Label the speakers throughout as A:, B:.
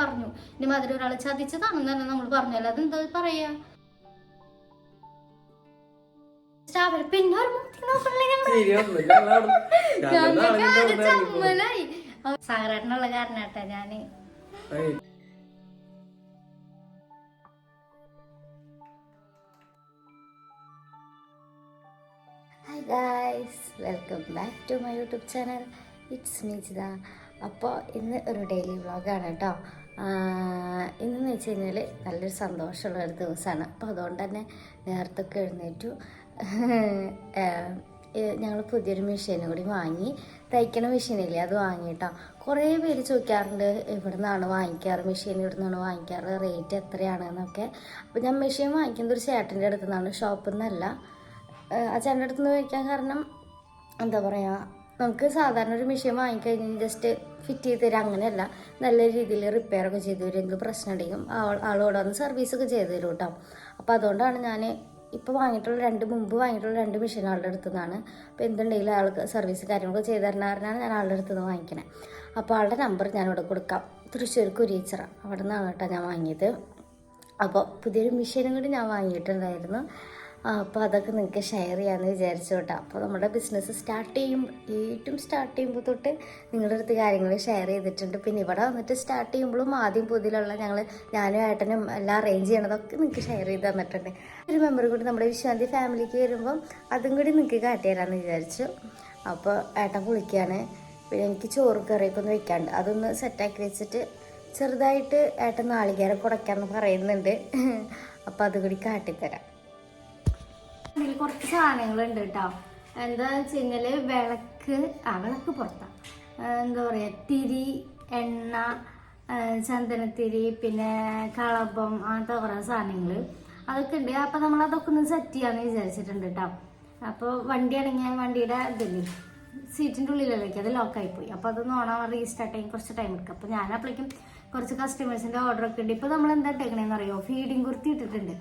A: പറഞ്ഞു. ഇനി മാതിരി ഒരാൾ ചതിച്ചതാണെന്ന് തന്നെ നമ്മൾ പറഞ്ഞല്ലോ. അതെന്താ പറയാ? സ്റ്റാഫിൽ പിന്നെ ഒരു സാഗരേട്ടനുള്ള കാരണാട്ടാ
B: ഞാൻ.
A: Hi guys welcome back to my YouTube channel it's Meejitha അപ്പോൾ ഇന്ന് ഒരു ഡെയിലി വ്ളോഗാണ് കേട്ടോ. ഇന്നെന്ന് വെച്ച് കഴിഞ്ഞാൽ നല്ലൊരു സന്തോഷമുള്ള ഒരു ദിവസമാണ് അപ്പോൾ അതുകൊണ്ട് തന്നെ നേരത്തൊക്കെ എഴുന്നേറ്റു. ഞങ്ങൾ പുതിയൊരു മെഷീനും കൂടി വാങ്ങി. തയ്ക്കണ മെഷീനില്ലേ അത് വാങ്ങിയിട്ടോ. കുറേ പേര് ചോദിക്കാറുണ്ട് എവിടെ നിന്നാണ് വാങ്ങിക്കാറ്? മെഷീൻ ഇവിടെ നിന്നാണ് വാങ്ങിക്കാറ്? റേറ്റ് എത്രയാണെന്നൊക്കെ. അപ്പോൾ ഞാൻ മെഷീൻ വാങ്ങിക്കുന്നത് ഒരു ചേട്ടന്റെ അടുത്ത് നിന്നാണ് ഷോപ്പിൽ നിന്നല്ല ആ ചേട്ടന്റെ അടുത്ത് നിന്ന് ചോദിക്കാൻ കാരണം എന്താ പറയുക നമുക്ക് സാധാരണ ഒരു മെഷീൻ വാങ്ങിക്കഴിഞ്ഞാൽ ജസ്റ്റ് ഫിറ്റ് ചെയ്ത് തരാം അങ്ങനെയല്ല. നല്ല രീതിയിൽ റിപ്പയർ ഒക്കെ ചെയ്ത് തരും എന്തെങ്കിലും പ്രശ്നം ഉണ്ടെങ്കിലും ആൾ ആളോട് വന്ന് സർവീസ് ഒക്കെ ചെയ്ത് തരും കേട്ടോ അപ്പോൾ അതുകൊണ്ടാണ് ഞാൻ ഇപ്പോൾ വാങ്ങിയിട്ടുള്ള രണ്ട് മുമ്പ് വാങ്ങിയിട്ടുള്ള രണ്ട് മെഷീൻ ആളുടെ അടുത്തു നിന്നാണ്. അപ്പോൾ എന്തുണ്ടെങ്കിലും ആൾക്ക് സർവീസ് കാര്യങ്ങളൊക്കെ ചെയ്ത് കാരണമാണ് ഞാൻ ആളുടെ അടുത്ത് നിന്ന് വാങ്ങിക്കണേ. അപ്പോൾ ആളുടെ നമ്പർ ഞാനിവിടെ കൊടുക്കാം. തൃശ്ശൂർ കുരിച്ചിറ അവിടെ നിന്നാണ് കേട്ടോ ഞാൻ വാങ്ങിയത്. അപ്പോൾ പുതിയൊരു മെഷീനും കൂടി ഞാൻ വാങ്ങിയിട്ടുണ്ടായിരുന്നു. അപ്പോൾ അതൊക്കെ നിങ്ങൾക്ക് ഷെയർ ചെയ്യാമെന്ന് വിചാരിച്ചു കേട്ടോ. അപ്പോൾ നമ്മുടെ ബിസിനസ് സ്റ്റാർട്ട് ചെയ്യുമ്പോൾ ഏറ്റവും സ്റ്റാർട്ട് ചെയ്യുമ്പോൾ തൊട്ട് നിങ്ങളുടെ അടുത്ത് കാര്യങ്ങൾ ഷെയർ ചെയ്തിട്ടുണ്ട്. പിന്നെ ഇവിടെ വന്നിട്ട് സ്റ്റാർട്ട് ചെയ്യുമ്പോഴും ആദ്യം പുതിയിലുള്ള ഞങ്ങൾ ഞാനും ഏട്ടനും എല്ലാം അറേഞ്ച് ചെയ്യണതൊക്കെ നിങ്ങൾക്ക് ഷെയർ ചെയ്ത് തന്നിട്ടുണ്ട്. ഒരു മെമ്പർ കൂടി നമ്മുടെ വിശ്വാന്തി ഫാമിലിക്ക് വരുമ്പം അതും കൂടി നിങ്ങൾക്ക് കാട്ടിത്തരാമെന്ന് വിചാരിച്ചു. അപ്പോൾ ഏട്ടൻ കുളിക്കുകയാണ് പിന്നെ എനിക്ക് ചോറ് കറിയൊക്കെ ഒന്ന് വെക്കാണ്ട് അതൊന്ന് സെറ്റാക്കി വെച്ചിട്ട് ചെറുതായിട്ട് ഏട്ടൻ നാളികേരം കുടയ്ക്കാമെന്ന് പറയുന്നുണ്ട്. അപ്പോൾ അതുകൂടി കാട്ടിത്തരാം. ഇതിൽ കുറച്ച് സാധനങ്ങളുണ്ട് കേട്ടോ. എന്താ വെച്ച് കഴിഞ്ഞാൽ വിളക്ക് ആ വിളക്ക് പുറത്താ. എന്താ പറയാ തിരി എണ്ണ ചന്ദനത്തിരി പിന്നെ കളപ്പം അങ്ങനത്തെ കുറേ സാധനങ്ങൾ അതൊക്കെ ഉണ്ട്. അപ്പം നമ്മൾ അതൊക്കെ ഒന്ന് സെറ്റ് ചെയ്യാന്ന് വിചാരിച്ചിട്ടുണ്ട് കേട്ടോ. അപ്പോൾ വണ്ടി ആണെങ്കിൽ വണ്ടിയുടെ ഇതില്ലേ സീറ്റിന്റെ ഉള്ളിലേക്ക് അത് ലോക്കായി പോയി. അപ്പോൾ അതൊന്ന് ഓണം റീസ്റ്റാർട്ട് ചെയ്യാൻ കുറച്ച് ടൈം എടുക്കും. അപ്പോൾ ഞാൻ അപ്പോഴേക്കും കുറച്ച് കസ്റ്റമേഴ്സിന്റെ ഓർഡർ ഒക്കെ ഉണ്ട്. ഇപ്പോൾ നമ്മൾ എന്താ ഇട്ടേക്കണേന്ന് അറിയോ? ഫീഡിങ് കുർത്തി ഇട്ടിട്ടുണ്ട്.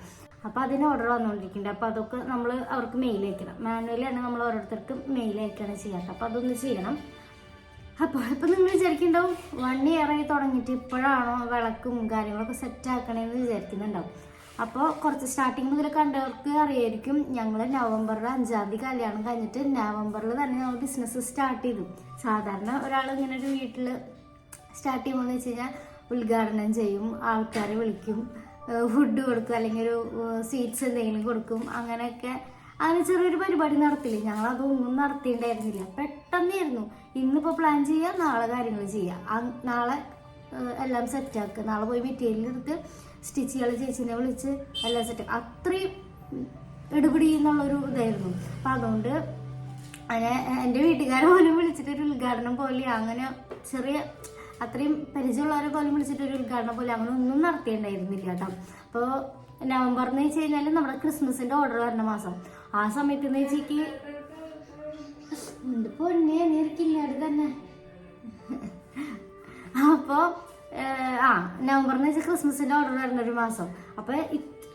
A: അപ്പോൾ അതിന് ഓർഡർ വന്നുകൊണ്ടിരിക്കുന്നുണ്ട് അപ്പോൾ അതൊക്കെ നമ്മൾ അവർക്ക് മെയിൽ അയക്കണം. മാനുവലി ആണ് നമ്മൾ ഓരോരുത്തർക്കും മെയിൽ അയക്കുകയാണ് ചെയ്യാറ് അപ്പോൾ അതൊന്ന് ചെയ്യണം. അപ്പോൾ ഇപ്പം നിങ്ങൾ വിചാരിക്കുന്നുണ്ടാവും വൺ ഇയർ ആയി തുടങ്ങിയിട്ട് ഇപ്പോഴാണോ വിളക്കും കാര്യങ്ങളൊക്കെ സെറ്റ് ആക്കണേന്ന് വിചാരിക്കുന്നുണ്ടാവും. അപ്പോൾ കുറച്ച് സ്റ്റാർട്ടിങ് മുതൽ കണ്ടവർക്ക് അറിയായിരിക്കും ഞങ്ങൾ നവംബറിലെ അഞ്ചാം തീയതി കല്യാണം കഴിഞ്ഞിട്ട് നവംബറിൽ തന്നെ നമ്മൾ ബിസിനസ് സ്റ്റാർട്ട് ചെയ്തു. സാധാരണ ഒരാൾ ഇങ്ങനെ ഒരു വീട്ടിൽ സ്റ്റാർട്ട് ചെയ്യുമ്പോൾ എന്ന് വെച്ച് കഴിഞ്ഞാൽ ഉദ്ഘാടനം ചെയ്യും ആൾക്കാരെ വിളിക്കും. ഫുഡ് കൊടുക്കും അല്ലെങ്കിൽ ഒരു സ്വീറ്റ്സ് എന്തെങ്കിലും കൊടുക്കും അങ്ങനെയൊക്കെ. അങ്ങനെ ചെറിയൊരു പരിപാടി നടത്തില്ല ഞങ്ങൾ അതൊന്നും നടത്തിയിട്ടുണ്ടായിരുന്നില്ല. പെട്ടെന്നായിരുന്നു. ഇന്നിപ്പോൾ പ്ലാൻ ചെയ്യുക നാളെ കാര്യങ്ങൾ ചെയ്യാം. നാളെ എല്ലാം സെറ്റാക്കുക നാളെ പോയി മെറ്റീരിയൽ എടുത്ത് സ്റ്റിച്ച് ചെയ്യാൻ ചേച്ചിനെ വിളിച്ച് എല്ലാം സെറ്റ് അത്രയും എടുപിടി എന്നുള്ളൊരു ഇതായിരുന്നു. അപ്പം അതുകൊണ്ട് അങ്ങനെ എന്റെ വീട്ടുകാരെ പോലും വിളിച്ചിട്ട് ഒരു ഉദ്ഘാടനം പോലെ അങ്ങനെ ചെറിയ അത്രയും പരിചയമുള്ളവരെ പോലും വിളിച്ചിട്ട് ഒരു ഉദ്ഘാടനം പോലും അങ്ങനെ ഒന്നും നടത്തിയിട്ടുണ്ടായിരുന്നില്ല കേട്ടോ. അപ്പോൾ നവംബർ എന്ന് വെച്ച് കഴിഞ്ഞാൽ നമ്മുടെ ക്രിസ്മസിന്റെ ഓർഡർ വരുന്ന മാസം. ആ സമയത്ത് എന്ന് വെച്ചേക്ക് എന്റെ പൊന്നെ നേരിക്കില്ല അത് തന്നെ. അപ്പോൾ ആ നവംബറിന് വെച്ചാൽ ക്രിസ്മസിന്റെ ഓർഡർ വരുന്ന ഒരു മാസം. അപ്പൊ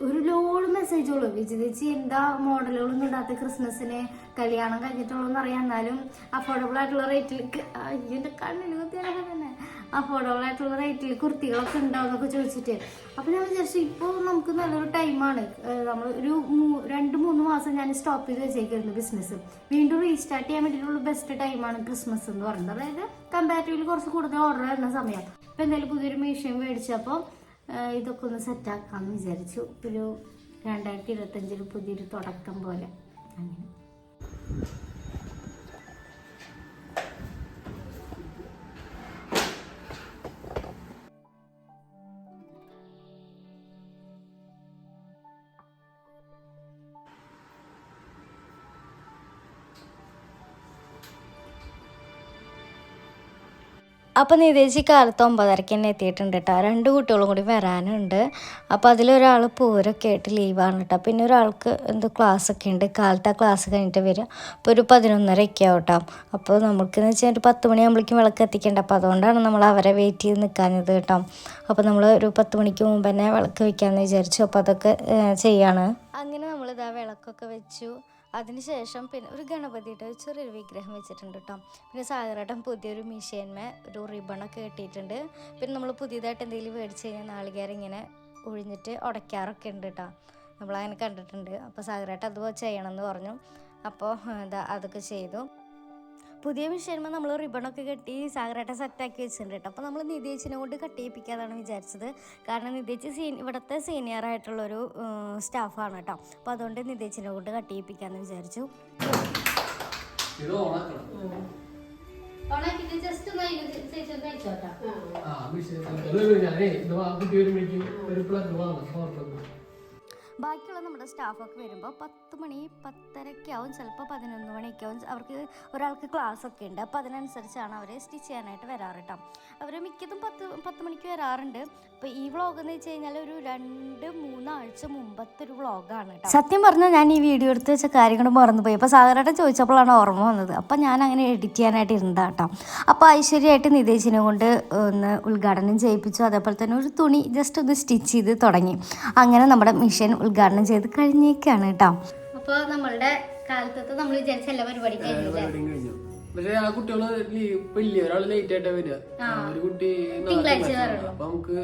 A: ഒരു ലോഡ് മെസ്സേജുള്ളൂ ചേച്ചി എന്താ മോഡലുകളൊന്നും ഇടാത്ത ക്രിസ്മസിന് കല്യാണം കഴിഞ്ഞിട്ടുള്ളൂ എന്നറിയാം. എന്നാലും അഫോർഡബിൾ ആയിട്ടുള്ള റേറ്റിൽ അയ്യന്റെ കണ്ണിന് കുത്തിയാൽ തന്നെ അഫോർഡബിൾ ആയിട്ടുള്ള റേറ്റിൽ കുർത്തികളൊക്കെ ഉണ്ടാവുന്നൊക്കെ ചോദിച്ചിട്ട്. അപ്പൊ ഞാൻ വിചാരിച്ചു ഇപ്പോൾ നമുക്ക് നല്ലൊരു ടൈമാണ് നമ്മൾ ഒരു രണ്ട് മൂന്ന് മാസം ഞാൻ സ്റ്റോപ്പ് ചെയ്ത് വെച്ചേക്കായിരുന്നു ബിസിനസ് വീണ്ടും റീസ്റ്റാർട്ട് ചെയ്യാൻ വേണ്ടിയിട്ടുള്ള ബെസ്റ്റ് ടൈമാണ് ക്രിസ്മസ് എന്ന് പറയുന്നത് അതായത് കമ്പാരിറ്റീവ്ലി കുറച്ച് കൂടുതൽ ഓർഡർ വരുന്ന സമയം. ഇപ്പൊ എന്തായാലും പുതിയൊരു മെഷീൻ മേടിച്ചപ്പോൾ ഇതൊക്കെ ഒന്ന് സെറ്റാക്കാമെന്ന് വിചാരിച്ചു. ഒരു രണ്ടായിരത്തി ഇരുപത്തഞ്ചിൽ പുതിയൊരു തുടക്കം പോലെ. അങ്ങനെ.
C: അപ്പോൾ നിതേശി കാലത്ത് ഒമ്പതരയ്ക്ക് തന്നെ എത്തിയിട്ടുണ്ട് കേട്ടോ രണ്ട് കുട്ടികളും കൂടി വരാനുണ്ട്. അപ്പോൾ അതിലൊരാൾ പൂരൊക്കെ ആയിട്ട് ലീവാണ് കേട്ടോ പിന്നെ ഒരാൾക്ക് എന്ത് ഒക്കെ ഉണ്ട്. കാലത്ത് ആ ക്ലാസ് കഴിഞ്ഞിട്ട് വരിക അപ്പോൾ ഒരു പതിനൊന്നരയൊക്കെ ആവും കേട്ടോ അപ്പോൾ നമുക്കെന്ന് വെച്ചാൽ ഒരു പത്ത് മണിയാകുമ്പോഴേക്കും വിളക്ക് എത്തിക്കേണ്ട അപ്പോൾ അതുകൊണ്ടാണ് നമ്മൾ അവരെ വെയിറ്റ് ചെയ്ത് നിൽക്കാഞ്ഞത് കേട്ടോ അപ്പോൾ നമ്മൾ ഒരു പത്ത് മണിക്ക് മുമ്പ് തന്നെ വിളക്ക് വയ്ക്കാമെന്ന് വിചാരിച്ചു. അപ്പോൾ അതൊക്കെ ചെയ്യാണ്. അങ്ങനെ നമ്മളിതാ വിളക്കൊക്കെ വെച്ചു. അതിനുശേഷം പിന്നെ ഒരു ഗണപതിയുടെ ഒരു ചെറിയൊരു വിഗ്രഹം വെച്ചിട്ടുണ്ട് കേട്ടോ. പിന്നെ സാഗരേട്ടൻ പുതിയൊരു മിഷീന്മേ ഒരു റിബണൊക്കെ കെട്ടിയിട്ടുണ്ട്. പിന്നെ നമ്മൾ പുതിയതായിട്ട് എന്തെങ്കിലും മേടിച്ച് കഴിഞ്ഞാൽ നാളികേരം ഇങ്ങനെ ഒഴിഞ്ഞിട്ട് ഉടയ്ക്കാറൊക്കെ ഉണ്ട് കേട്ടോ. നമ്മളങ്ങനെ കണ്ടിട്ടുണ്ട്. അപ്പോൾ സാഗരേട്ടൻ അത് ചെയ്യണമെന്ന് പറഞ്ഞു. അപ്പോൾ എന്താ അതൊക്കെ ചെയ്തു. പുതിയ മിഷീന്മേ നമ്മൾ റിബണൊക്കെ കെട്ടി സാഗരേട്ടൻ സെറ്റാക്കി വെച്ചിട്ടുണ്ട് കേട്ടോ അപ്പോൾ നമ്മൾ നിതേച്ചിനെ കൊണ്ട് കട്ട് ചെയ്യിപ്പിക്കാതാണ് വിചാരിച്ചത്. കാരണം നിതേച്ച് സീ ഇവിടുത്തെ സീനിയർ ആയിട്ടുള്ളൊരു സ്റ്റാഫാണ് കേട്ടോ അപ്പോൾ അതുകൊണ്ട് നിതേച്ചിനെ കൊണ്ട് കട്ട് ചെയ്യിപ്പിക്കാമെന്ന് വിചാരിച്ചു
B: ഒരു പ്ലഗ് വാങ്ങാം
C: ബാക്കിയുള്ള നമ്മുടെ സ്റ്റാഫൊക്കെ വരുമ്പോൾ പത്ത് മണി പത്തരയ്ക്ക് ആവും ചിലപ്പോൾ പതിനൊന്ന് മണിയൊക്കെ ആവും അവർക്ക് ഒരാൾക്ക് ക്ലാസ് ഒക്കെ ഉണ്ട്. അപ്പോൾ അതിനനുസരിച്ചാണ് അവർ സ്റ്റിച്ച് ചെയ്യാനായിട്ട് വരാറ് കേട്ടോ അവർ മിക്കതും പത്ത് പത്ത് മണിക്ക് വരാറുണ്ട്. അപ്പോൾ ഈ വ്ലോഗ് എന്ന് വെച്ച് കഴിഞ്ഞാൽ ഒരു രണ്ട് മൂന്നാഴ്ച മുമ്പത്തെ ഒരു വ്ളോഗാണ് സത്യം പറഞ്ഞാൽ ഞാൻ ഈ വീഡിയോ എടുത്ത് വെച്ച കാര്യങ്ങൾ മറന്നുപോയി. അപ്പോൾ സാധാരണ ചോദിച്ചപ്പോഴാണ് ഓർമ്മ വന്നത്. അപ്പോൾ ഞാൻ അങ്ങനെ എഡിറ്റ് ചെയ്യാനായിട്ട് ഇരുന്നതാ കേട്ടോ അപ്പോൾ ഐശ്വര്യമായിട്ട് നിതേശിനെ കൊണ്ട് ഒന്ന് ഉദ്ഘാടനം ചെയ്യിപ്പിച്ചു. അതേപോലെ തന്നെ ഒരു തുണി ജസ്റ്റ് ഒന്ന് സ്റ്റിച്ച് ചെയ്ത് തുടങ്ങി. അങ്ങനെ നമ്മുടെ മിഷൻ ഉദ്ഘാടനം ചെയ്ത് കഴിഞ്ഞേക്കാണ് കേട്ടോ
A: അപ്പോൾ നമ്മളുടെ കാലത്തത്തെ നമ്മൾ വിചാരിച്ച എല്ലാ കഴിഞ്ഞില്ലേ?
B: കഴിഞ്ഞു. പക്ഷെ ആ കുട്ടികൾ ലീവ് ഇപ്പൊ ഇല്ല? ഒരാൾ ലേറ്റ് ആയിട്ടാ വരിക. ഒരു കുട്ടി. അപ്പൊ നമുക്ക്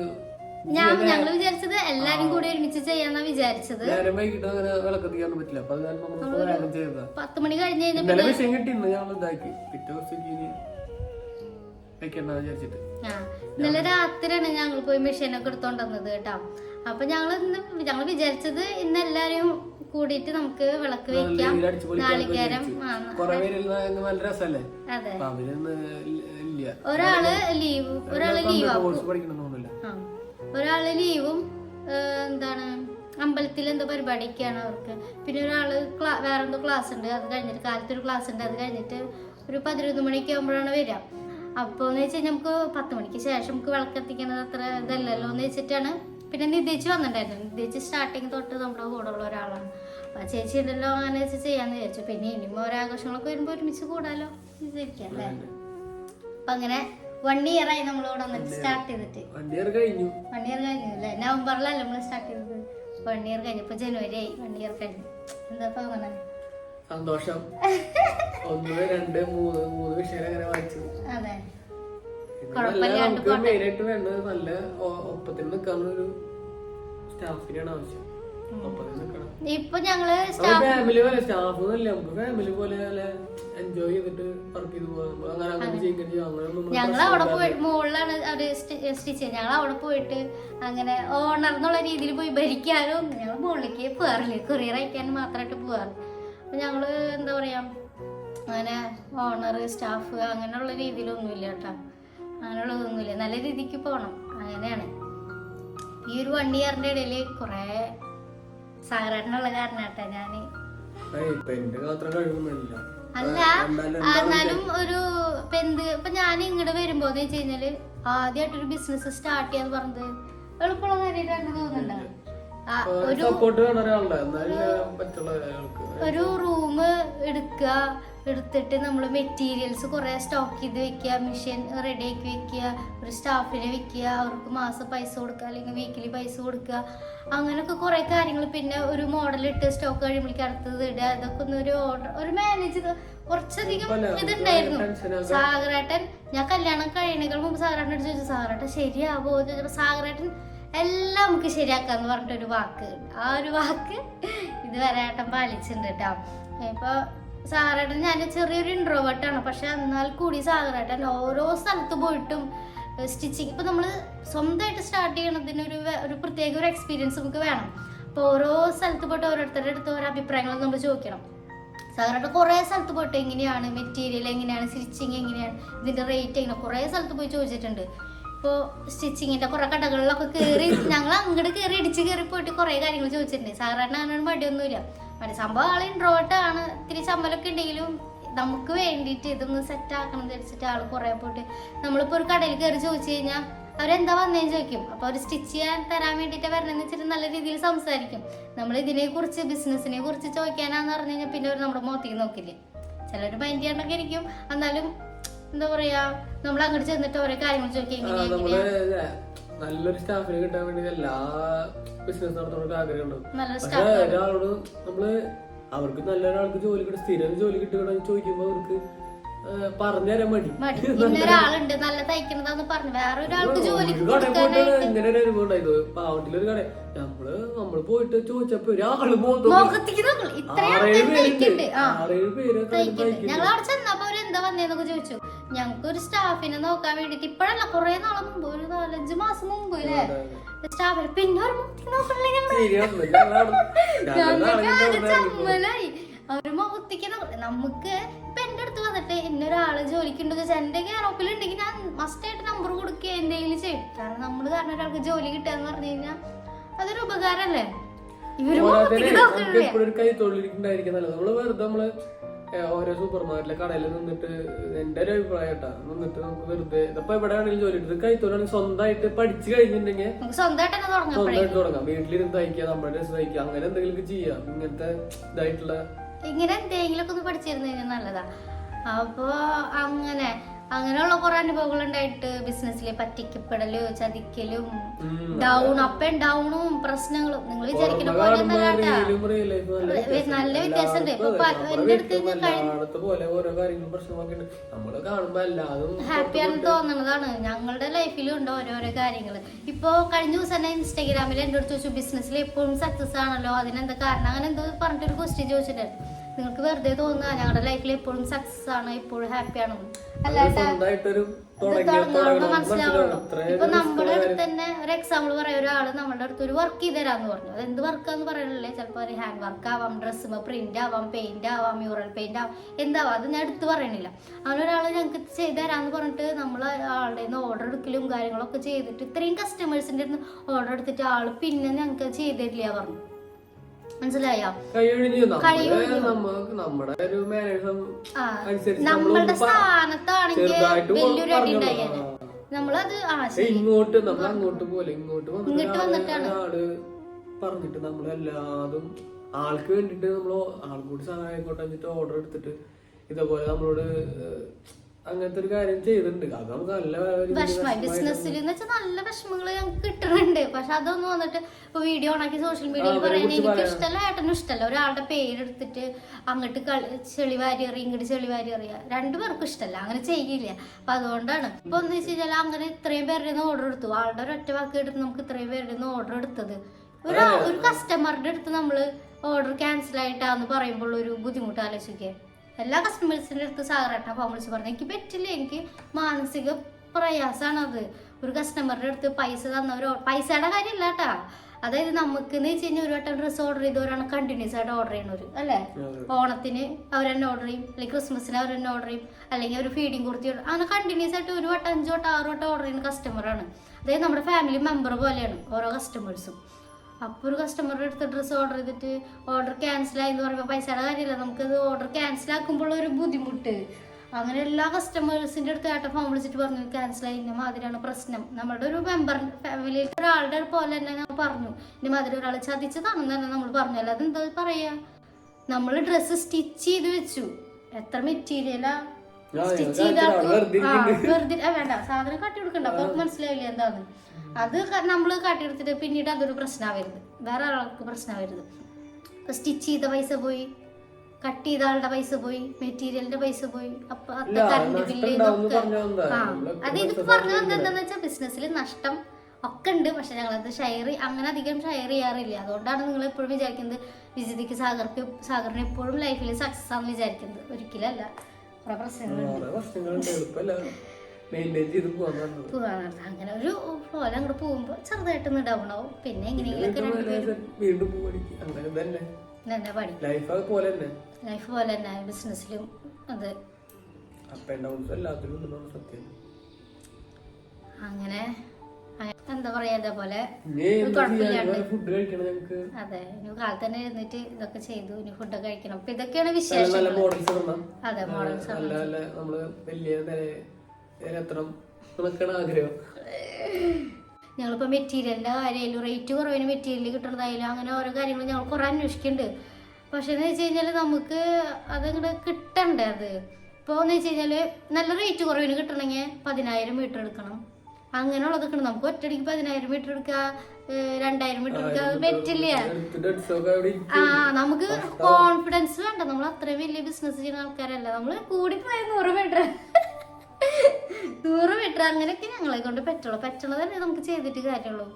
A: ഞാൻ ഞങ്ങൾ വിചാരിച്ചത് എല്ലാരും കൂടി ഒരുമിച്ച് ചെയ്യാന്നാ വിചാരിച്ചത്.
B: നേരം വൈകിട്ട് അങ്ങനെ വിളക്കത്തിക്കാനൊന്നും പറ്റില്ല. അപ്പൊ അത് കാരണം നമുക്ക് വേഗം ചെയ്തതാ
A: പത്ത് മണി കഴിഞ്ഞ്
B: ഇന്നലെ വിഷയം കിട്ടി ഇന്ന് ഞങ്ങൾ ഇതാക്കി. പിറ്റേ ദിവസത്തേക്ക് ഇനി വെക്കണ്ട വിചാരിച്ചിട്ട്.
A: ആ ഇന്നലെ രാത്രിയാണ് ഞങ്ങൾ പോയി മെഷീനൊക്കെ എടുത്തോണ്ട് വന്നത് കേട്ടോ. അപ്പൊ ഞങ്ങൾ ഞങ്ങൾ വിചാരിച്ചത് ഇന്ന് എല്ലാരും കൂടിയിട്ട് നമുക്ക് വിളക്ക് വെക്കാം. നാളികേരം അതെ. ഒരാൾ ലീവ് ഒരാൾ ലീവ് ആക്കും. ഒരാൾ ലീവും എന്താണ് അമ്പലത്തിൽ എന്തോ പരിപാടിയൊക്കെയാണ് അവർക്ക്. പിന്നെ ഒരാൾ ക്ലാ വേറെ എന്തോ ക്ലാസ് ഉണ്ട് അത് കഴിഞ്ഞിട്ട് കാലത്ത് ഒരു ക്ലാസ് ഉണ്ട് അത് കഴിഞ്ഞിട്ട് ഒരു പതിനൊന്ന് മണിയൊക്കെ ആകുമ്പോഴാണ് വരിക. അപ്പോൾ എന്ന് വെച്ച് കഴിഞ്ഞാൽ നമുക്ക് പത്ത് മണിക്ക് ശേഷം നമുക്ക് വിളക്കെത്തിക്കുന്നത് അത്ര ഇതല്ലല്ലോ എന്ന് വെച്ചിട്ടാണ് പിന്നെ നിതേച്ച് വന്നിട്ടുണ്ടായിരുന്നു. നിതേച്ച് സ്റ്റാർട്ടിങ് തൊട്ട് നമ്മുടെ കൂടെ ഉള്ള ഒരാളാണ്. അപ്പോൾ ചേച്ചി ഉണ്ടല്ലോ അങ്ങനെ വെച്ച് ചെയ്യാന്ന് വിചാരിച്ചു. പിന്നെ ഇനിയും ഓരോ ആഘോഷങ്ങളൊക്കെ വരുമ്പോൾ ഒരുമിച്ച് കൂടാലോ വിചാരിക്കാം അല്ലേ? അപ്പം അങ്ങനെ വൺ ഇയർ ആയി നമ്മളോട് വന്നിട്ട് സ്റ്റാർട്ട് ചെയ്തിട്ട്.
B: വൺ ഇയർ കഴിഞ്ഞു.
A: വൺ ഇയർ കഴിഞ്ഞു അല്ലേ? നവംബറിലല്ലേ നമ്മൾ സ്റ്റാർട്ട് ചെയ്തത്. വൺ ഇയർ കഴിഞ്ഞു. ഇപ്പൊ ജനുവരി ആയി. വൺ ഇയർ കഴിഞ്ഞു. എന്താ തോന്നണേ
B: സന്തോഷം. ഒന്ന് രണ്ട് മൂന്ന്. മൂന്ന് വിഷയം അങ്ങനെ വായിച്ചു.
A: അതെ.
B: മെയിനായിട്ട് വേണ്ടത് നല്ല ഒപ്പത്തിൽ നിൽക്കാനുള്ള ഒരു സ്റ്റാഫിനാണ് ആവശ്യം.
A: ഇപ്പൊ ഞങ്ങൾ
B: ഫാമിലി പോലെ സ്റ്റാഫ് അല്ല നമുക്ക് ഫാമിലി പോലെ എൻജോയ് ചെയ്തിട്ട് വർക്ക് ചെയ്ത് പോകാം
A: ഞങ്ങൾ അവിടെ പോയി മുകളിലാണ് അവർ സ്റ്റിച്ച് ഞങ്ങൾ അവിടെ പോയിട്ട് അങ്ങനെ ഓണർ എന്നുള്ള രീതിയിൽ പോയി ഭരിക്കാനും ഞങ്ങൾ മുകളിലേക്ക് പോകാറില്ല കൊറിയർ അയക്കാൻ മാത്രമായിട്ട് പോകാറ് അപ്പൊ ഞങ്ങൾ എന്താ പറയാ അങ്ങനെ ഓണർ സ്റ്റാഫ് അങ്ങനെയുള്ള രീതിയിലൊന്നുമില്ല കേട്ടോ. അങ്ങനെയുള്ളതൊന്നുമില്ല. നല്ല രീതിക്ക് പോണം. അങ്ങനെയാണ്. ഈ ഒരു വൺ ഇയറിന്റെ ഇടയിൽ കുറേ സഹകരണമുള്ള കാരണാട്ടാ
B: ഞാൻ.
A: അല്ല എന്നാലും ഒരു ഇപ്പൊ എന്ത് ഇപ്പൊ ഞാൻ ഇങ്ങോട്ട് വരുമ്പോ എന്ന് വെച്ച് കഴിഞ്ഞാൽ ആദ്യമായിട്ടൊരു ബിസിനസ് സ്റ്റാർട്ട് ചെയ്യാന്ന് പറഞ്ഞത് എളുപ്പമുള്ള കാര്യമായിട്ടാണ് തോന്നുന്നുണ്ടോ? ഒരു ഒരു റൂം എടുക്കുക എടുത്തിട്ട് നമ്മൾ മെറ്റീരിയൽസ് കുറേ സ്റ്റോക്ക് ചെയ്ത് വെക്കുക മെഷീൻ റെഡി ആക്കി വെക്കുക ഒരു സ്റ്റാഫിനെ വെക്കുക അവർക്ക് മാസം പൈസ കൊടുക്കുക അല്ലെങ്കിൽ വീക്കിലി പൈസ കൊടുക്കുക. അങ്ങനെയൊക്കെ കുറേ കാര്യങ്ങൾ പിന്നെ ഒരു മോഡൽ ഇട്ട് സ്റ്റോക്ക് കഴിയുമ്പോഴേക്ക് അടുത്തത് ഇടുക. അതൊക്കെ ഒന്ന് ഒരു ഓർഡർ ഒരു മാനേജ് കുറച്ചധികം ഇതുണ്ടായിരുന്നു.
B: സാഗറേട്ടൻ
A: സാഗരേട്ടൻ ഞാൻ കല്യാണം കഴിയണേക്കാൾ മുമ്പ് സാഗരേട്ടൻ ചോദിച്ചു സാഗരേട്ടൻ ശരിയാവോ? എന്ന് ചോദിച്ചപ്പോൾ സാഗരേട്ടൻ എല്ലാം നമുക്ക് ശരിയാക്കാന്ന് പറഞ്ഞിട്ടൊരു വാക്ക് ആ ഒരു വാക്ക് ഇതുവരെ ഏട്ടൻ പാലിച്ചിട്ടുണ്ട് കേട്ടോ ഇപ്പൊ സാഗരേട്ടൻ ഞാൻ ചെറിയൊരു ഇൻട്രോവേർട്ടാണ് പക്ഷെ എന്നാൽ കൂടി സാറേട്ടൻ ഓരോ സ്ഥലത്ത് പോയിട്ടും സ്റ്റിച്ചിങ് ഇപ്പം നമ്മൾ സ്വന്തമായിട്ട് സ്റ്റാർട്ട് ചെയ്യണതിന് ഒരു ഒരു പ്രത്യേക ഒരു എക്സ്പീരിയൻസ് നമുക്ക് വേണം. അപ്പോൾ ഓരോ സ്ഥലത്ത് പോയിട്ട് ഓരോരുത്തരുടെ അടുത്ത് ഓരോ അഭിപ്രായങ്ങൾ നമ്മൾ ചോദിക്കണം. സാധാരണ കുറേ സ്ഥലത്ത് പോയിട്ട് എങ്ങനെയാണ് മെറ്റീരിയൽ എങ്ങനെയാണ് സ്റ്റിച്ചിങ് എങ്ങനെയാണ് ഇതിന്റെ റേറ്റ് എങ്ങനെ കുറേ സ്ഥലത്ത് പോയി ചോദിച്ചിട്ടുണ്ട്. ഇപ്പോൾ സ്റ്റിച്ചിങ്ങിന്റെ കുറേ കടകളിലൊക്കെ കയറി ഞങ്ങൾ അങ്ങോട്ട് കയറി ഇടിച്ച് കയറി പോയിട്ട് കുറേ കാര്യങ്ങൾ ചോദിച്ചിട്ടുണ്ട്. സാധാരണ അങ്ങനെ മടിയൊന്നുമില്ല. മടി സംഭവം ആൾ ആണ്. ഇത്തിരി ചമ്മലൊക്കെ ഉണ്ടെങ്കിലും നമുക്ക് വേണ്ടിയിട്ട് ഇതൊന്ന് സെറ്റ് ആക്കണം ധരിച്ചിട്ട് ആൾ കുറേ പോയിട്ട് നമ്മളിപ്പോൾ ഒരു കടയിൽ കയറി ചോദിച്ചു കഴിഞ്ഞാൽ അവരെന്താ വന്നേന്ന് ചോദിക്കും. അപ്പോൾ അവർ സ്റ്റിച്ച് ചെയ്യാൻ തരാൻ വേണ്ടിയിട്ട് വരണമെന്ന് വെച്ചിട്ട് നല്ല രീതിയിൽ സംസാരിക്കും. നമ്മൾ ഇതിനെ കുറിച്ച് ബിസിനസിനെ കുറിച്ച് ചോദിക്കാനാന്ന് പറഞ്ഞു കഴിഞ്ഞാൽ പിന്നെ അവർ നമ്മുടെ മുഖത്തേക്ക് നോക്കില്ലേ? ചിലർ മൈൻഡ് ചെയ്യാണ്ടൊക്കെ ഇരിക്കും. എന്നാലും എന്താ പറയാ നമ്മൾ അങ്ങോട്ട് ചെന്നിട്ട് ഓരോ കാര്യങ്ങൾ ചോദിക്കും.
B: എങ്ങനെയാ നല്ലൊരു സ്റ്റാഫിനെ കിട്ടാൻ വേണ്ടി എല്ലാ ബിസിനസ് നടത്തുന്നവർക്ക് ആഗ്രഹം ഉണ്ടാവും
A: നല്ല
B: പക്ഷെ ഒരാളോട് നമ്മൾ അവർക്ക് നല്ലൊരാൾക്ക് ജോലി കിട്ടും സ്ഥിരം ജോലി കിട്ടുകയാണെന്ന് ചോദിക്കുമ്പോ അവർക്ക് പറഞ്ഞുതരാൻ മതി
A: മടി. ഇന്നൊരാളുണ്ട് നല്ല പറഞ്ഞു. വേറെ ഒരാൾക്ക്
B: ഇങ്ങനെ ഒരു അനുഭവം ഉണ്ടായത് പാവട്ടിലൊരു കട. നമ്മൾ നമ്മൾ പോയിട്ട് ചോദിച്ചപ്പോ
A: ഒരാൾ
B: ആറേഴ് പേരുണ്ട്. പേര്
A: ഞങ്ങൾ അവിടെ ചെന്നപ്പോ വന്നേന്നൊക്കെ ചോദിച്ചു. ഞങ്ങൾക്ക് ഒരു സ്റ്റാഫിനെ നോക്കാൻ വേണ്ടിട്ട് ഇപ്പഴല്ല കൊറേ നാളെ മുമ്പ് ഒരു നാലഞ്ച് മാസം മുമ്പ് അല്ലേ സ്റ്റാഫിനെ പിന്നെ ഒരു മുഖത്തേക്ക് നോക്കണില്ല ഞങ്ങൾ. ഞങ്ങൾക്ക് ആകെ ചമ്മലായി. ഒരു മുഖത്തേക്ക് നമുക്ക് ഇപ്പൊ എന്റെ അടുത്ത് വന്നിട്ട് ഇന്നൊരാൾ ജോലിക്കുണ്ടെന്ന് വെച്ചാൽ എന്റെ ഗ്യാറോപ്പിൽ ഉണ്ടെങ്കിൽ ഞാൻ മസ്റ്റ് ആയിട്ട് നമ്പർ കൊടുക്കുക എന്തെങ്കിലും ചെയ്യും. കാരണം നമ്മൾ കാരണം ഒരാൾക്ക് ജോലി കിട്ടുക എന്ന് പറഞ്ഞു കഴിഞ്ഞാൽ അതൊരു ഉപകാരമല്ലേ ഇവർ മുഖത്തേക്ക്
B: വെറുതെ നോക്കണില്ലേ ഓരോ സൂപ്പർ മാർക്കറ്റിലെ കടയിൽ നിന്നിട്ട് എന്റെ ഒരു അഭിപ്രായം കേട്ടാ നിന്നിട്ട് നമുക്ക് വെറുതെ ഇപ്പൊ എവിടെയാണെങ്കിലും ജോലി എടുത്ത് കൈത്തൊഴിലാണെങ്കിൽ സ്വന്തമായിട്ട് പഠിച്ചു കഴിഞ്ഞിട്ടുണ്ടെങ്കിൽ
A: സ്വന്തമായിട്ട് തുടങ്ങാം
B: വീട്ടിലിരുന്ന് തയ്ക്കുക നമ്മുടെ ഡ്രസ് തയ്ക്കുക അങ്ങനെ എന്തെങ്കിലും ചെയ്യാം. ഇങ്ങനത്തെ ഇതായിട്ടുള്ള
A: ഇങ്ങനെ എന്തെങ്കിലും ഒക്കെ ഒന്ന് പഠിച്ചിരുന്നു കഴിഞ്ഞാൽ നല്ലതാ. അപ്പൊ അങ്ങനെ അങ്ങനെയുള്ള കുറെ അനുഭവങ്ങൾ ഉണ്ടായിട്ട് ബിസിനസ്സിൽ പറ്റിക്കപ്പെടലും ചതിക്കലും ഡൗൺ അപ്പ് ആൻഡ് ഡൗണും പ്രശ്നങ്ങളും. നിങ്ങൾ വിചാരിക്കുന്ന പോലെ
B: നല്ല വ്യത്യാസം.
A: നല്ല വ്യത്യാസമുണ്ട്. ഹാപ്പിയാണെന്ന് തോന്നുന്നതാണ് ഞങ്ങളുടെ ലൈഫിലും ഉണ്ട് ഓരോരോ കാര്യങ്ങൾ. ഇപ്പോ കഴിഞ്ഞ ദിവസം തന്നെ ഇൻസ്റ്റാഗ്രാമിൽ എന്റെ അടുത്ത് ചോദിച്ചു ബിസിനസ്സിൽ എപ്പോഴും സക്സസ് ആണല്ലോ? അതിനെന്താ കാരണം? അങ്ങനെ എന്തോ പറഞ്ഞിട്ടൊരു ക്വസ്റ്റ്യൻ ചോദിച്ചിട്ടുണ്ടായിരുന്നു. നിങ്ങൾക്ക് വെറുതെ തോന്നുക ഞങ്ങളുടെ ലൈഫിൽ എപ്പോഴും സക്സസ് ആണ് എപ്പോഴും ഹാപ്പി ആണ്. അല്ലാണ്ട് മനസ്സിലാവുള്ളൂ. ഇപ്പൊ നമ്മുടെ അടുത്ത് തന്നെ ഒരു എക്സാമ്പിൾ പറയാം. ഒരാൾ നമ്മുടെ അടുത്ത് ഒരു വർക്ക് ചെയ്ത് തരാന്ന് പറഞ്ഞു. അത് എന്ത് വർക്കാന്ന് പറയണല്ലേ? ചിലപ്പോ ഒരു ഹാൻഡ് വർക്ക് ആവാം ഡ്രസ്സ് പ്രിന്റ് ആവാം പെയിന്റ് ആവാം മ്യൂറൽ പെയിന്റ് ആവാം എന്താവാം? അത് ഞാൻ എടുത്ത് പറയണില്ല. അവനൊരാൾ ഞങ്ങൾക്ക് ചെയ്ത് തരാന്ന് പറഞ്ഞിട്ട് നമ്മൾ ആളുടെ നിന്ന് ഓർഡർ എടുക്കലും കാര്യങ്ങളൊക്കെ ചെയ്തിട്ട് ഇത്രയും കസ്റ്റമേഴ്സിന്റെ അടുത്ത് ഓർഡർ എടുത്തിട്ട് ആൾ പിന്നെ ഞങ്ങൾക്ക് ചെയ്ത് തരില്ല പറഞ്ഞു. മനസ്സിലായോ? നമ്മളുടെ സ്ഥാനത്താണെങ്കിൽ വലിയൊരു അടി. നമ്മളത്
B: ഇങ്ങോട്ട് നമ്മൾ അങ്ങോട്ട് പോലെ ഇങ്ങോട്ട്
A: ഇങ്ങോട്ട് വന്നിട്ടാണ്.
B: പറഞ്ഞിട്ട് നമ്മളെല്ലാതും ആൾക്ക് വേണ്ടിട്ട് നമ്മൾ ആൾക്കൂടി സഹായം ആയിക്കോട്ടെ ഓർഡർ എടുത്തിട്ട് ഇതേപോലെ നമ്മളോട് അങ്ങനത്തെ ഒരു കാര്യം ചെയ്തിട്ടുണ്ട്. അത് നമുക്ക് നല്ല
A: ബിസിനസ്സിൽ എന്ന് വെച്ചാൽ നല്ല വിഷമങ്ങൾ ഞങ്ങൾക്ക് കിട്ടുന്നുണ്ട് പക്ഷെ അതൊന്നും വന്നിട്ട് ഇപ്പൊ വീഡിയോ ഓണാക്കി സോഷ്യൽ മീഡിയയിൽ
B: പറയുന്നത്
A: എനിക്ക്. ഇഷ്ടമല്ല. ഏട്ടനും ഇഷ്ടമല്ല. ഒരാളുടെ പേരെടുത്തിട്ട് അങ്ങോട്ട് ചെളി വാരി എറിയ ഇങ്ങോട്ട് ചെളി വാരി എറിയ രണ്ടുപേർക്കും ഇഷ്ടമല്ല. അങ്ങനെ ചെയ്യില്ല. അപ്പൊ അതുകൊണ്ടാണ്. ഇപ്പൊ എന്ന് വെച്ച് കഴിഞ്ഞാൽ അങ്ങനെ ഇത്രയും പേരുടെ നിന്ന് ഓർഡർ എടുത്തു. ആളുടെ ഒരൊറ്റ ഒറ്റ വാക്ക് എടുത്ത് നമുക്ക് ഇത്രയും പേരുടെ നിന്ന് ഓർഡർ എടുത്തത്. ഒരു ഒരു കസ്റ്റമറുടെ അടുത്ത് നമ്മൾ ഓർഡർ ക്യാൻസൽ ആയിട്ടാന്ന് പറയുമ്പോൾ ഒരു ബുദ്ധിമുട്ട് ആലോചിക്കുക എല്ലാ കസ്റ്റമേഴ്സിന്റെ അടുത്ത് സാഗരേട്ട ഫോൺ വിളിച്ച് പറഞ്ഞു എനിക്ക് പറ്റില്ല എനിക്ക് മാനസിക പ്രയാസമാണ് അത് ഒരു കസ്റ്റമറുടെ അടുത്ത് പൈസ തന്നവരോ പൈസയുടെ കാര്യമല്ല കേട്ടാ അതായത് നമുക്ക് എന്ന് വെച്ച് കഴിഞ്ഞാൽ ഒരു വട്ടം ഡ്രസ്സ് ഓർഡർ ചെയ്തവരാണ് കണ്ടിന്യൂസ് ആയിട്ട് ഓർഡർ ചെയ്യണവർ അല്ലേ? ഓണത്തിന് അവരെന്നെ ഓർഡർ ചെയ്യും. അല്ലെങ്കിൽ ക്രിസ്മസിന് അവരെന്നെ ഓർഡർ ചെയ്യും. അല്ലെങ്കിൽ ഒരു ഫീഡിങ് കുർത്തി അങ്ങനെ കണ്ടിന്യൂസ് ആയിട്ട് ഒരു വട്ടം അഞ്ചു വട്ടം ആറ് വട്ടം ഓർഡർ ചെയ്യുന്ന കസ്റ്റമറാണ് അതായത് നമ്മുടെ ഫാമിലി മെമ്പർ പോലെയാണ് ഓരോ കസ്റ്റമേഴ്സും അപ്പോൾ ഒരു കസ്റ്റമറുടെ അടുത്ത് ഡ്രസ്സ് ഓർഡർ ചെയ്തിട്ട് ഓർഡർ ക്യാൻസൽ ആയി എന്ന് പറയുമ്പോൾ പൈസയുടെ കാര്യമില്ല. നമുക്കത് ഓർഡർ ക്യാൻസൽ ആക്കുമ്പോൾ ഒരു ബുദ്ധിമുട്ട്. അങ്ങനെ എല്ലാ കസ്റ്റമേഴ്സിന്റെ അടുത്ത് ഏട്ടൻ ഫോൺ വിളിച്ചിട്ട് പറഞ്ഞു ക്യാൻസൽ ആയി ഇന്ന മാതിരിയാണ് പ്രശ്നം. നമ്മുടെ ഒരു മെമ്പർ ഫാമിലിയിൽ ഒരാളുടെ പോലെ തന്നെ ഞാൻ പറഞ്ഞു. ഇന്ന മാതിരി ഒരാൾ ചതിച്ചതാണെന്ന് തന്നെ നമ്മൾ പറഞ്ഞു. അല്ലാതെ എന്താ പറയാ? നമ്മൾ ഡ്രസ്സ് സ്റ്റിച്ച് ചെയ്ത് വെച്ചു. എത്ര മെറ്റീരിയലാ സ്റ്റിച്ച് ചെയ്ത വേണ്ട. സാധനം കട്ടി കൊടുക്കണ്ട അപ്പൊ മനസ്സിലായില്ല മനസ്സിലാവില്ല എന്താന്ന് അത് നമ്മൾ കാട്ടിയെടുത്തിട്ട് പിന്നീട് അതൊരു പ്രശ്നമാവരുത് വേറെ ആൾക്ക് പ്രശ്നമാവരുത് ഇപ്പൊ സ്റ്റിച്ച് ചെയ്ത പൈസ പോയി കട്ട് ചെയ്ത ആളുടെ പൈസ പോയി മെറ്റീരിയലിന്റെ പൈസ പോയി അപ്പൊ കറണ്ട് ബില്ല്
B: പറഞ്ഞാ
A: ആ അത് ഇത്
B: business
A: എന്താണെന്ന് വെച്ചാൽ ബിസിനസ്സിൽ നഷ്ടം ഒക്കെ ഉണ്ട് പക്ഷെ ഞങ്ങളത് ഷെയർ അങ്ങനെ അധികം ഷെയർ ചെയ്യാറില്ല. അതുകൊണ്ടാണ് നിങ്ങൾ എപ്പോഴും വിചാരിക്കുന്നത് വിജിതിക്ക് സാഗർക്ക് സാഗറിന് എപ്പോഴും ലൈഫിൽ സക്സസ് ആണെന്ന് വിചാരിക്കുന്നത്. ഒരിക്കലല്ല കുറെ പ്രശ്നങ്ങളുണ്ട്.
B: മെയിന്റെയിൻ ചെയ്ത്
A: അങ്ങനെ ഒരു പോലെ അങ്ങോട്ട് പോകുമ്പോൾ ചെറുതായിട്ടൊന്ന് ഡൗൺ ആവും. പിന്നെ എങ്ങനെയെങ്കിലും
B: ലൈഫ് പോലെ തന്നെ.
A: ബിസിനസ്സിലും അത്. അങ്ങനെ. എന്താ പറയാ അതേപോലെ അതെ. ഇനി കാലത്ത് തന്നെ ഇരുന്നിട്ട് ഇതൊക്കെ ചെയ്തു. ഇനി ഫുഡൊക്കെ കഴിക്കണം. അപ്പൊ ഇതൊക്കെയാണ്
B: വിശേഷം
A: അതെ മോഡൽസ്
B: ആഗ്രഹം?
A: ഞങ്ങളിപ്പോ മെറ്റീരിയലിന്റെ കാര്യമായാലും റേറ്റ് കുറവിന് മെറ്റീരിയൽ കിട്ടുന്നതായാലും അങ്ങനെ ഓരോ കാര്യങ്ങൾ ഞങ്ങൾ കുറെ അന്വേഷിക്കുന്നുണ്ട്. പക്ഷെ എന്ന് വെച്ച് കഴിഞ്ഞാൽ നമുക്ക് അതങ്ങോട്ട് കിട്ടണ്ടേ അത്? ഇപ്പോൾ എന്ന് വെച്ച് കഴിഞ്ഞാൽ നല്ല റേറ്റ് കുറവിന് കിട്ടണമെങ്കിൽ പതിനായിരം മീറ്റർ എടുക്കണം. അങ്ങനെയുള്ളത് കിട്ടണം. നമുക്ക് ഒറ്റടിക്ക് പതിനായിരം മീറ്റർ എടുക്കുക ഏഹ് രണ്ടായിരം മീറ്റർ എടുക്കുക അത് പറ്റില്ല. ആ നമുക്ക് കോൺഫിഡൻസ് വേണ്ട. നമ്മൾ അത്രയും വലിയ ബിസിനസ് ചെയ്യുന്ന ആൾക്കാരല്ല. നമ്മൾ കൂടി പോയ നൂറ് മീറ്റർ നൂറ് മീറ്റർ അങ്ങനെയൊക്കെ ഞങ്ങളെ കൊണ്ട് പറ്റുള്ളൂ. പറ്റുള്ളത് തന്നെ നമുക്ക് ചെയ്തിട്ട് കാര്യമുള്ളൂ.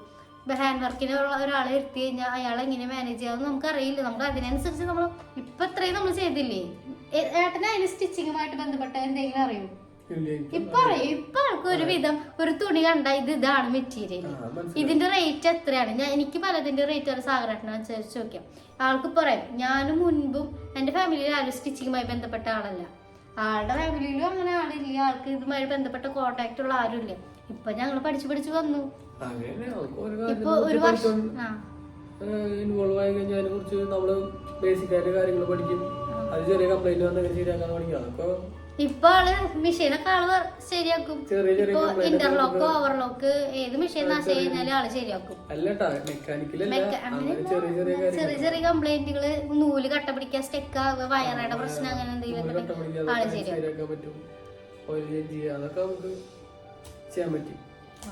A: ഇപ്പൊ ഹാൻഡ് വർക്കിന് ഒരാളെ എത്തി കഴിഞ്ഞാൽ അയാൾ എങ്ങനെ മാനേജ് ചെയ്യാമെന്ന് നമുക്ക് അറിയില്ല നമ്മൾ അതിനനുസരിച്ച് നമ്മൾ ഇപ്പൊ ഇത്രയും നമ്മൾ ചെയ്തില്ലേ? ഏട്ടനെ അതിന് സ്റ്റിച്ചിങ്ങുമായിട്ട് ബന്ധപ്പെട്ട എന്തെങ്കിലും അറിയോ? ഇപ്പൊ അറിയൂ? ഇപ്പൊ ആൾക്ക് ഒരു വിധം ഒരു തുണി കണ്ട ഇത് ഇതാണ് മെറ്റീരിയൽ ഇതിന്റെ റേറ്റ് എത്രയാണ്? ഞാൻ എനിക്ക് പലതിന്റെ റേറ്റ് ഒരു സാഗരട്ടിനെ ചോദിച്ചു നോക്കിയാം ആൾക്ക് പറയാം ഞാനും മുൻപും എന്റെ ഫാമിലിയിൽ ആരും സ്റ്റിച്ചിങ്ങുമായി ബന്ധപ്പെട്ട ആളല്ല. ആളുടെ ഫാമിലിയിലും അങ്ങനെ ആളില്ല ആൾക്ക് ഇതുമായി ബന്ധപ്പെട്ട കോണ്ടാക്ട് ഉള്ള ആരുമില്ല? ഇപ്പൊ ഞങ്ങൾ പഠിച്ചു പഠിച്ചു വന്നു.
B: ഒരു
A: ഇപ്പൊ ഒരു വർഷം
B: ഇൻവോൾവ് ആയി കഴിഞ്ഞാൽ അതിനെ കുറിച്ച് നമ്മൾ ബേസിക് ആയിട്ട് കാര്യങ്ങൾ പഠിക്കും. അത് ചെറിയ കംപ്ലൈന്റ് വന്നെങ്കിൽ ശരിയാക്കാൻ പഠിക്കും. അതൊക്കെ
A: ഇപ്പൊ ആൾ മെഷീനൊക്കെ ആൾ ശരിയാക്കും. ഇപ്പൊ ഇന്റർലോക്ക് ഓവർലോക്ക് ഏത് മെഷീൻ നാശം കഴിഞ്ഞാലും ആൾ ശരിയാക്കും.
B: ചെറിയ ചെറിയ
A: കംപ്ലൈന്റുകൾ നൂൽ കട്ട പിടിക്കാൻ സ്റ്റെക്ക് വയറുടെ പ്രശ്നം അങ്ങനെ എന്തെങ്കിലും
B: ആൾ
A: ശരിയാക്കും.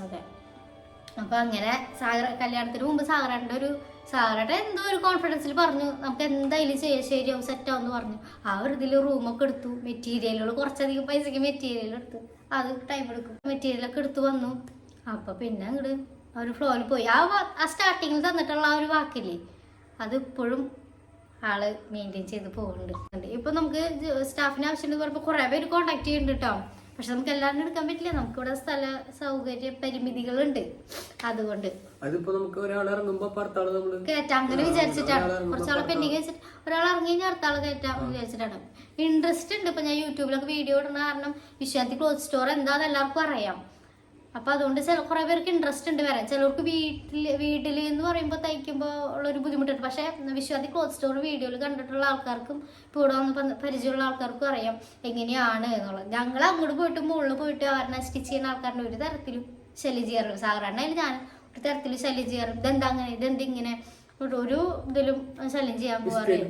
A: അതെ. അപ്പൊ അങ്ങനെ സാഗർ കല്യാണത്തിന് മുമ്പ് സാഗരന്റെ ഒരു സാഗരയുടെ എന്തോ ഒരു കോൺഫിഡൻസിൽ പറഞ്ഞു. നമുക്ക് എന്തായാലും ചെയ്യാം ശരിയാവും സെറ്റ് ആവും പറഞ്ഞു. ആ ഒരു ഇതിൽ റൂമൊക്കെ എടുത്തു. മെറ്റീരിയലുകൾ കുറച്ചധികം പൈസക്ക് മെറ്റീരിയൽ എടുത്തു. അത് ടൈം എടുക്കും. മെറ്റീരിയലൊക്കെ എടുത്തു വന്നു. അപ്പം പിന്നെ അങ്ങോട്ട് ആ ഒരു ഫ്ലോയിൽ പോയി. ആ ആ സ്റ്റാർട്ടിങ്ങിൽ തന്നിട്ടുള്ള ആ ഒരു വാക്കില്ലേ അത് ഇപ്പോഴും ആൾ മെയിന്റെയിൻ ചെയ്ത് പോകുന്നുണ്ട് ഇപ്പം നമുക്ക് സ്റ്റാഫിന് ആവശ്യമുണ്ട് പറയുമ്പോൾ കുറേ പേര് കോണ്ടാക്ട് ചെയ്യുന്നുണ്ട് കേട്ടോ പക്ഷെ നമുക്ക് എല്ലാവരും എടുക്കാൻ പറ്റില്ല. നമുക്കിവിടെ സ്ഥല സൗകര്യ പരിമിതികളുണ്ട്. അതുകൊണ്ട്.
B: അതിപ്പോ നമുക്ക് ഒരാൾ ഇറങ്ങുമ്പോ പത്താൾ നമ്മൾ
A: കയറ്റാം. അങ്ങനെ വിചാരിച്ചിട്ടാണ് കുറച്ചാളെ പെൻഡിങ് വെച്ചിട്ട് ഒരാൾ ഇറങ്ങി കഴിഞ്ഞാൽ അടുത്ത ആളെ കയറ്റാം വിചാരിച്ചിട്ടാണ്. ഇൻട്രസ്റ്റ് ഉണ്ട്. ഇപ്പൊ ഞാൻ യൂട്യൂബിലൊക്കെ വീഡിയോ ഇടുന്ന കാരണം വിശ്വാന്തി ക്ലോത്ത് സ്റ്റോർ എന്താന്ന് എല്ലാവർക്കും അറിയാം. അപ്പൊ അതുകൊണ്ട് ചില കുറെ പേർക്ക് ഇൻട്രസ്റ്റ് ഉണ്ട് വരാൻ. ചിലർക്ക് വീട്ടിൽ വീട്ടിൽ എന്ന് പറയുമ്പോൾ തയ്ക്കുമ്പോൾ ഉള്ളൊരു ബുദ്ധിമുട്ടുണ്ട്. പക്ഷെ വിശ്വാസി ക്ലോത്ത് സ്റ്റോർ വീഡിയോയിൽ കണ്ടിട്ടുള്ള ആൾക്കാർക്കും ഇപ്പോൾ ഇവിടെ വന്ന് പരിചയമുള്ള ആൾക്കാർക്കും അറിയാം എങ്ങനെയാണ് എന്നുള്ളത്. ഞങ്ങൾ അങ്ങോട്ട് പോയിട്ട് മുകളിൽ പോയിട്ട് അവരെ സ്റ്റിച്ച് ചെയ്യുന്ന ആൾക്കാരുടെ ഒരു തരത്തിലും ശല്യം ചെയ്യാറുള്ളൂ സാധാരണ ഞാൻ ഒരു തരത്തിലും ശല്യം ചെയ്യാറുണ്ട് ഇതെന്താ അങ്ങനെ? ഇതെന്താ ഇങ്ങനെ ഒരു- ഇതിലും ചലഞ്ച് ചെയ്യാൻ പോകാറില്ല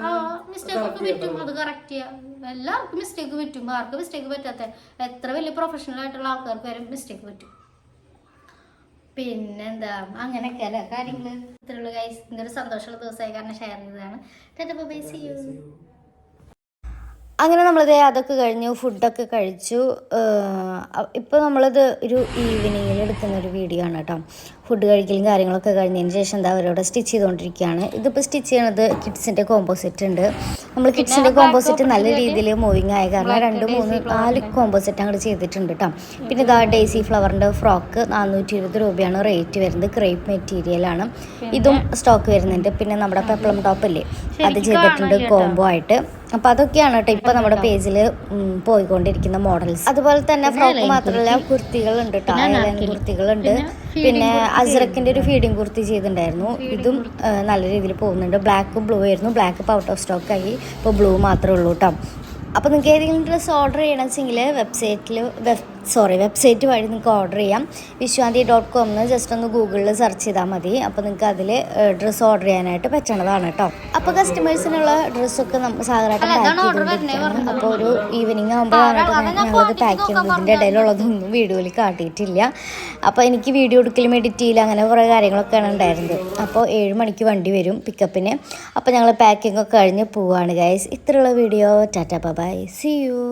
A: ആ മിസ്റ്റേക്ക് ഒക്കെ പറ്റും. അത് കറക്റ്റ് ചെയ്യാം. എല്ലാവർക്കും മിസ്റ്റേക്ക് പറ്റും. ആർക്കും മിസ്റ്റേക്ക് പറ്റാത്ത എത്ര വലിയ പ്രൊഫഷണൽ ആയിട്ടുള്ള ആൾക്കാർക്ക് വരെ മിസ്റ്റേക്ക് പറ്റും. പിന്നെന്താ അങ്ങനെയൊക്കെ അല്ലേ കാര്യങ്ങൾ? ഇത്രയുള്ള ഗൈസ് ഇന്നൊരു സന്തോഷമുള്ള ദിവസമായി കാരണം ഷെയർ ചെയ്തതാണ്. ബൈ സി യു
C: അങ്ങനെ നമ്മളിത് അതൊക്കെ കഴിഞ്ഞു ഫുഡൊക്കെ കഴിച്ചു. ഇപ്പോൾ നമ്മളിത് ഒരു ഈവനിങ്ങിൽ എടുക്കുന്ന ഒരു വീഡിയോ ആണ് കേട്ടോ. ഫുഡ് കഴിക്കലും കാര്യങ്ങളൊക്കെ കഴിഞ്ഞതിന് ശേഷം എന്താ അവരോട് സ്റ്റിച്ച് ചെയ്തുകൊണ്ടിരിക്കുകയാണ്. ഇതിപ്പോൾ സ്റ്റിച്ച് ചെയ്യണത് കിഡ്സിന്റെ കോമ്പോസിറ്റ് ഉണ്ട്. നമ്മൾ കിഡ്സിന്റെ കോമ്പോസിറ്റ് നല്ല രീതിയിൽ മൂവിങ് ആയ കാരണം രണ്ട് മൂന്ന് നാല് കോമ്പോസിറ്റ് അങ്ങോട്ട് ചെയ്തിട്ടുണ്ട് കേട്ടോ പിന്നെ ഇതാ ഡേസി ഫ്ലവറിന്റെ ഫ്രോക്ക് നാനൂറ്റി ഇരുപത് രൂപയാണ് റേറ്റ് വരുന്നത്. ക്രേപ്പ് മെറ്റീരിയലാണ് ഇതും സ്റ്റോക്ക് വരുന്നുണ്ട്. പിന്നെ നമ്മുടെ പെപ്പളം ടോപ്പ് ഇല്ലേ അത് ചെയ്തിട്ടുണ്ട് കോംബോ ആയിട്ട്. അപ്പൊ അതൊക്കെയാണ് കേട്ടോ ഇപ്പൊ നമ്മുടെ പേജിൽ പോയിക്കൊണ്ടിരിക്കുന്ന മോഡൽസ് അതുപോലെ തന്നെ ഫ്രോക്ക് മാത്രമല്ല കുർത്തികളുണ്ട് കേട്ടോ കുർത്തികളുണ്ട്. പിന്നെ അസ്രക്കിന്റെ ഒരു ഫീഡിങ് കുർത്തി ചെയ്തിട്ടുണ്ടായിരുന്നു. ഇതും നല്ല രീതിയിൽ പോകുന്നുണ്ട്. ബ്ലാക്കും ബ്ലൂ ആയിരുന്നു. ബ്ലാക്ക് ഇപ്പോൾ ഔട്ട് ഓഫ് സ്റ്റോക്ക് ആയി. ഇപ്പോൾ ബ്ലൂ മാത്രമേ ഉള്ളൂ കേട്ടോ അപ്പോൾ നിങ്ങൾക്ക് ഏതെങ്കിലും ഡ്രസ്സ് ഓർഡർ ചെയ്യണമെങ്കിൽ വെബ്സൈറ്റിൽ വെബ് സോറി വെബ്സൈറ്റ് വഴി നിങ്ങൾക്ക് ഓർഡർ ചെയ്യാം. വിശ്വാന്തി ഡോട്ട് കോം എന്ന് ജസ്റ്റ് ഒന്ന് ഗൂഗിളിൽ സെർച്ച് ചെയ്താൽ മതി. അപ്പോൾ നിങ്ങൾക്ക് അതിൽ ഡ്രസ്സ് ഓർഡർ ചെയ്യാനായിട്ട് പറ്റണതാണ് കേട്ടോ അപ്പോൾ കസ്റ്റമേഴ്സിനുള്ള ഡ്രസ്സൊക്കെ നമ്മൾ സാധാരണ പാക്ക് ചെയ്തുകൊണ്ടിരിക്കുകയാണ് അപ്പോൾ ഒരു ഈവനിങ് ആകുമ്പോഴാണ് ഞങ്ങളത് പാക്ക് ചെയ്യുന്നത്. ഇതിന്റെ ഇടയിലുള്ളതൊന്നും വീഡിയോയിൽ കാട്ടിയിട്ടില്ല. അപ്പോൾ എനിക്ക് വീഡിയോ എടുക്കലും എഡിറ്റ് ചെയ്യില്ല അങ്ങനെ കുറേ കാര്യങ്ങളൊക്കെയാണ് ഉണ്ടായിരുന്നത്. അപ്പോൾ ഏഴ് മണിക്ക് വണ്ടി വരും പിക്കപ്പിന് അപ്പോൾ ഞങ്ങൾ പാക്കിംഗ് ഒക്കെ കഴിഞ്ഞ് പോവാണ് ഗൈസ് ഇത്രയുള്ള video tata bye see you